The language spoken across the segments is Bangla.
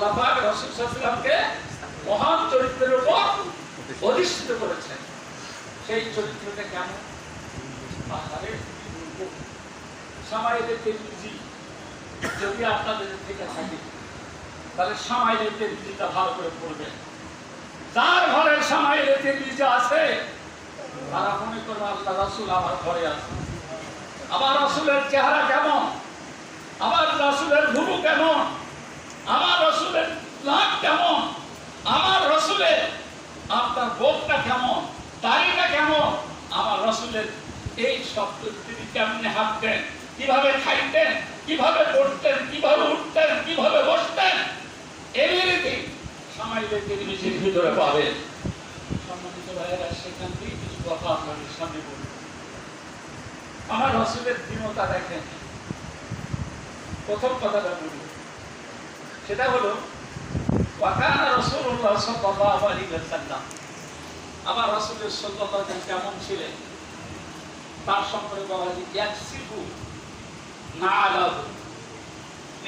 আল্লাহ পাক রাসূল সাল্লাল্লাহু মহান চরিত্রের উপর অধিষ্ঠিত করেছেন। সেই চরিত্রটা কেমন? আহারে সামাইলে তেলবিজি। যদি আপনাদের থেকে থাকে, তাহলে সামাইলে তেলবিজিটা ভালো করে পড়বেন। যার ঘরের সামাইলে তেলবিজি আছে, তারা মনে করবে আল্লাহ রাসূল আমার ঘরে আছে। আমার রাসূলের চেহারা কেমন? আমার রাসূলের ভুরু কেমন? আমার রসুলের নাক কেমন? আমার রসুলের আপনার বোকটা কেমন? দাড়িটা কেমন? আমার রসুলের এই শব্দ তিনি কেমনে হাঁটতেন? কীভাবে খাইতেন? কীভাবে পড়তেন? কীভাবে উঠতেন? কীভাবে বসতেন? নিজের ভিতরে পাবেন। সম্মানিত ভাইয়েরা, সেখান থেকে কিছু কথা আপনাদের সামনে আমার রসুলের দীনতা দেখেন। প্রথম কথাটা বলব সেটা হলো কেমন ছিলেন? তার সম্পর্কে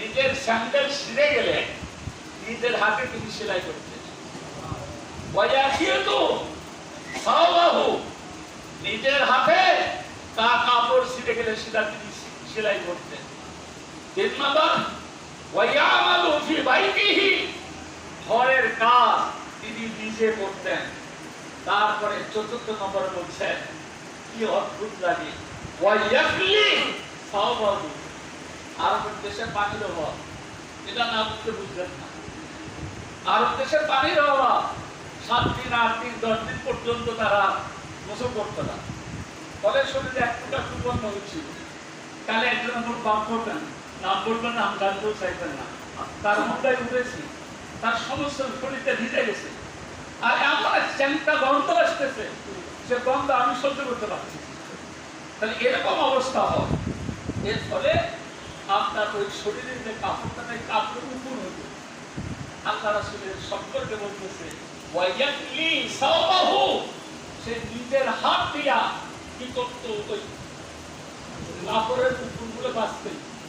নিজের স্যান্ডেল ছিঁড়ে গেলে নিজের হাতে তিনি সেলাই করতেন। নিজের হাতে তা কাপড় ছিঁড়ে গেলে সেটা তিনি সেলাই করতেন। তিন নম্বর ঘরের কাজ তিনি নিজে করতেন। তারপরে চতুর্থ নম্বর বলছেন কি অদ্ভুত লাগে। অভাব। এটা না বুঝতে না। আরব অভাব। সাত দিন দশ দিন পর্যন্ত তারা গোসল করতো না। ফলে এক ফুটা তাহলে একজন আমার বাপ নাম বলবেন নাম জানতেও চাইবেন না। তার মুখটাই উঠেছি। তার সমস্ত শরীরটা ভিজে গেছে। আর এমন এক চ্যাংটা গন্ধ আসতেছে সে গন্ধ আমি সহ্য করতে পারছি তাহলে এরকম অবস্থা হয়। এর ফলে আপনার ওই শরীরের যে কাপড়টা নেই কাপড় উপর হইবে আল্লাহ রাসূলের সম্পর্কে বলতেছে সে নিজের হাত দিয়া কি করতো? ওই কাপড়ের উপরগুলো বাঁচতেন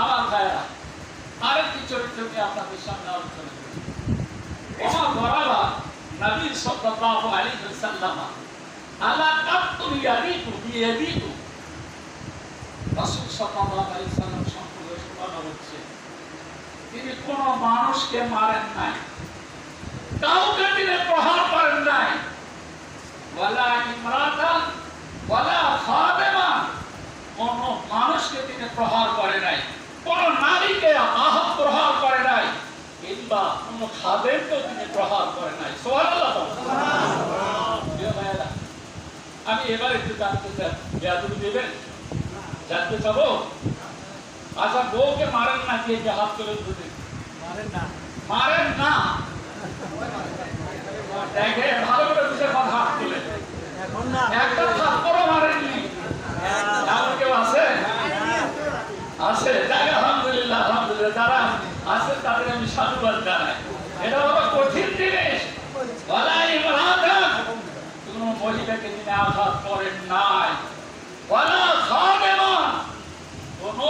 আমার ভাইরা আরেকটি চরিত্র নিয়ে আপনাদের সামনে আলোচনা করি। ওমা গরাবা নবী সাল্লাল্লাহু আলাইহি ওয়াসাল্লাম, আলা কাতুল ইয়াদিকু বিয়াদিকু সম্পর্কে হচ্ছে, তিনি কোন মানুষকে মারেন নাই, কাউকে তিনি প্রহার করেন নাই, ওয়ালা ইমরাতান, ওয়ালা খাদেমা, কোন মানুষকে তিনি প্রহার করে নাই। কোন নারীকে আহত প্রহার করে নাই কিংবা কোন খাদেরকেও তিনি প্রহার করে নাই। আমি এবার একটু জানতে চাই বেয়াদুবি দেবেন? জানতে চাবো? আচ্ছা বউকে মারেন না কে কে হাত তুলে ধরে মারেন না। মারেন না। দেখে ভালো করে বুঝে কথা হাত তুলে এখন না একটা থাপ্পড়ও মারেননি এমন কেউ আছে আছে যাই আলহামদুলিল্লাহ আলহামদুলিল্লাহ যারা আছে তাদের আমি সাধুবাদ জানাই এটা হলো কঠিন জিনিস। ওয়ালাই ইমরাতান কোন মহিলাকে তিনি আঘাত করেন নাই। ওয়ালা খাদেমা কোন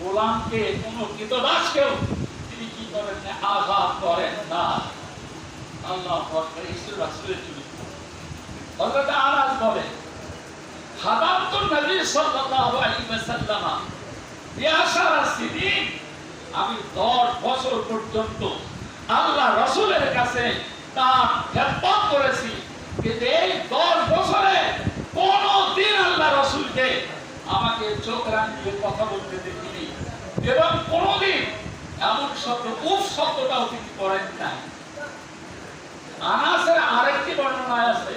গোলামকে, কোন কৃতদাসকেও তিনি কি করেন না আঘাত করেন না আল্লাহ আকবার ঈশ্বর রাসূলের চরিত্র হযরত আনাস বলে খাদামতু নবী সাল্লাল্লাহু আলাইহি ওয়াসাল্লাম বিআশারা সিদিন আমি 10 বছর পর্যন্ত আল্লাহ রাসূলের কাছে তার খেদমত করেছি কিন্তু এই 10 বছরে কোন দিন আল্লাহ রাসূলকে আমাকে চোখ রাঙিয়ে কথা বলতে দেখিনি এবং কোনদিন এমন শব্দ, উফ শব্দটাও তিনি করেন নাই। আনাসের আরেকটি আছে,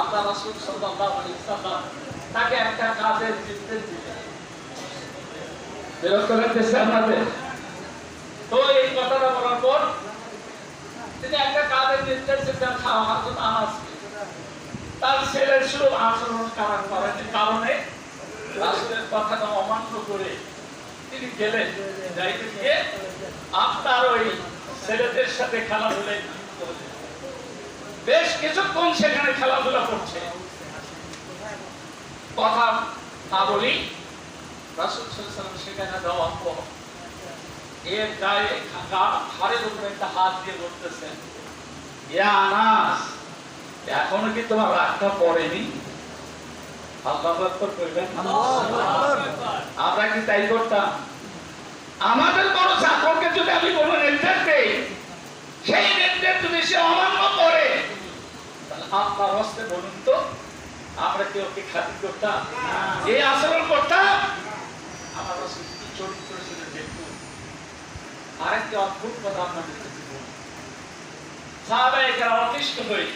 আল্লাহ রাসূল সাল্লাল্লাহু আলাইহি ওয়াসাল্লাম তাকে একটা কাজের নির্দেশ দিলেন। আপনাদের। তো এই কথাটা বলার পর নির্দেশ দিতেন আনাসকে তার ছেলের সুলভ আচরণ কারণ করার কারণে রাসুলের কথাটা অমান্য করে তিনি গেলেন, যাইতে গিয়ে আপনার ওই ছেলেদের সাথে বেশ কিছুক্ষণ সেখানে খেলাধুলা করছে। কথা না বলি, রাসুল সেখানে দেওয়া এর গায়ে ঘাড়ের উপরে একটা হাত দিয়ে বলতেছেন ইয়া আনাস এখনও কি তোমার রাগটা পড়েনি? আমরা কি তাই করতাম? আমাদের বড় চাকরকে যদি আমি কোনো নির্দেশ দেই সেই নির্দেশ যদি সে অমান্য করে তাহলে আপনার হস্তে বলুন তো আমরা কি ওকে খাতির করতাম? এই আচরণ করতাম আমার রাসূল কি চরিত্র ছিল দেখুন আরেকটি অদ্ভুত কথা আপনাদের কেরাম অতিষ্ঠ হয়ে